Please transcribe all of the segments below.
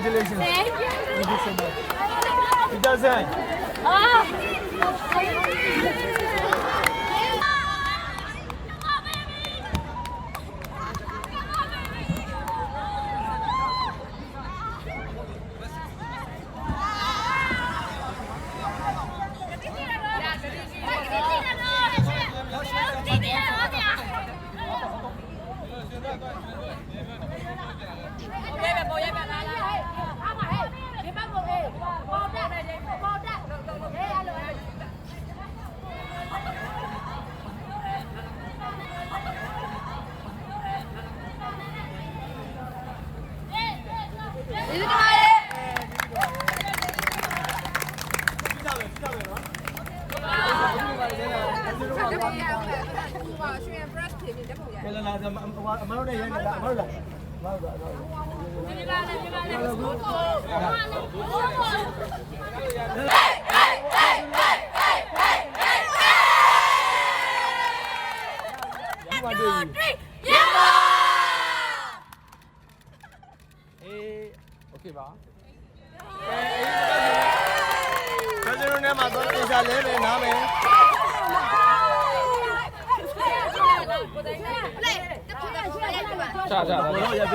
Congratulations. Thank you. Thank you so much. It doesn't. ဓာတ်ပုံရအောင်လားဟိုပါရွှေ press ဖြည့်ဖြည့်ဓာတ်ပုံရအောင်လာလာအမတို့ရဲ့ရိုက်တာအမတို့လားမဟုတ်တော့တော့ဒီပါလေဒီပါလေဘုသောဘုသောဟေးဟေးဟေးဟေးဟေးဟေးဟေးဟေးဘာတွေရပါအေးโอเคပါအေးကျွန်တော်နဲ့မှာတော့ပြင်စာလဲမယ်နားမယ် တော့အ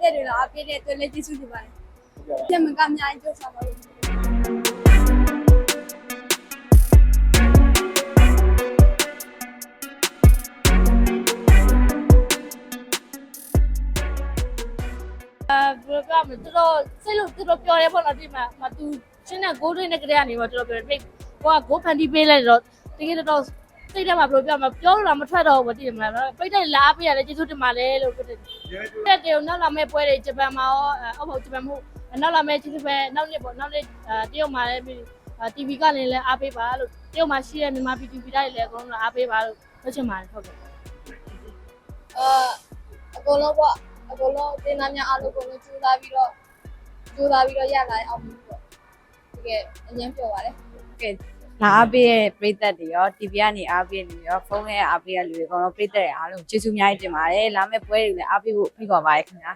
ပြည့်တဲ့အတွက်လည်းကျေးဇူးတင်ပါတယ်။ပြန်မကအများကြီးကြိုးစားပါလို့အဲဘယ်လိုပြောမလဲတော်တော်စိတ်လို့တော်တော်ပျော်တယ်ပေါ့နော်ဒီမှာမသူချင်းတဲ့ goal တွေနဲ့ကြတဲ့ကနေတော့တော်တော်ပျော်တယ်ကိုက goal ဖန်တီးပေးလိုက်တော့တကယ်တော် စိတ်ထဲမှာဘယ်လိုပြောမလဲပြောလို့တော့မထွက်တော့ဘူးတည်မလားပိတ်တဲ့လားပေးရတယ်ကျေးဇူးတင်ပါတယ်လို့ပြောတယ်တဲ့တေနောက်လာမဲ့ပွဲတွေဂျပန်မှာရောအောက်ပေါ့ဂျပန်မဟုတ်နောက်လာမဲ့ကျေးဇူးပဲနောက်နေ့ပေါ့နောက်နေ့တရုတ်မှာလည်း TV ကလည်းလည်းအားပေးပါလို့တရုတ်မှာရှိတဲ့မြန်မာ PTV တိုင်းလည်းအကုန်လုံးအားပေးပါလို့ပြောချင်ပါတယ်ဟုတ်ကဲ့အာအကုန်လုံးပေါ့အကုန်လုံးအတင်းသားများအားလုံးကိုလည်းကြိုးစားပြီးတော့ကြိုးစားပြီးတော့ရလာအောင်ပြီးပေါ့တကယ်အញ្ញမ်းပြောပါတယ်ကဲ လာအားပေးတဲ့ပရိသတ်တွေရော TV ကနေအားပေးနေရောဖုန်းနဲ့အားပေးရလူတွေအကုန်လုံးပရိသတ်တွေအားလုံးကျေးဇူးအများကြီးတင်ပါတယ်လာမယ့်ပွဲတွေလည်းအားပေးဖို့ဖိတ်ခေါ်ပါတယ်ခင်ဗျာ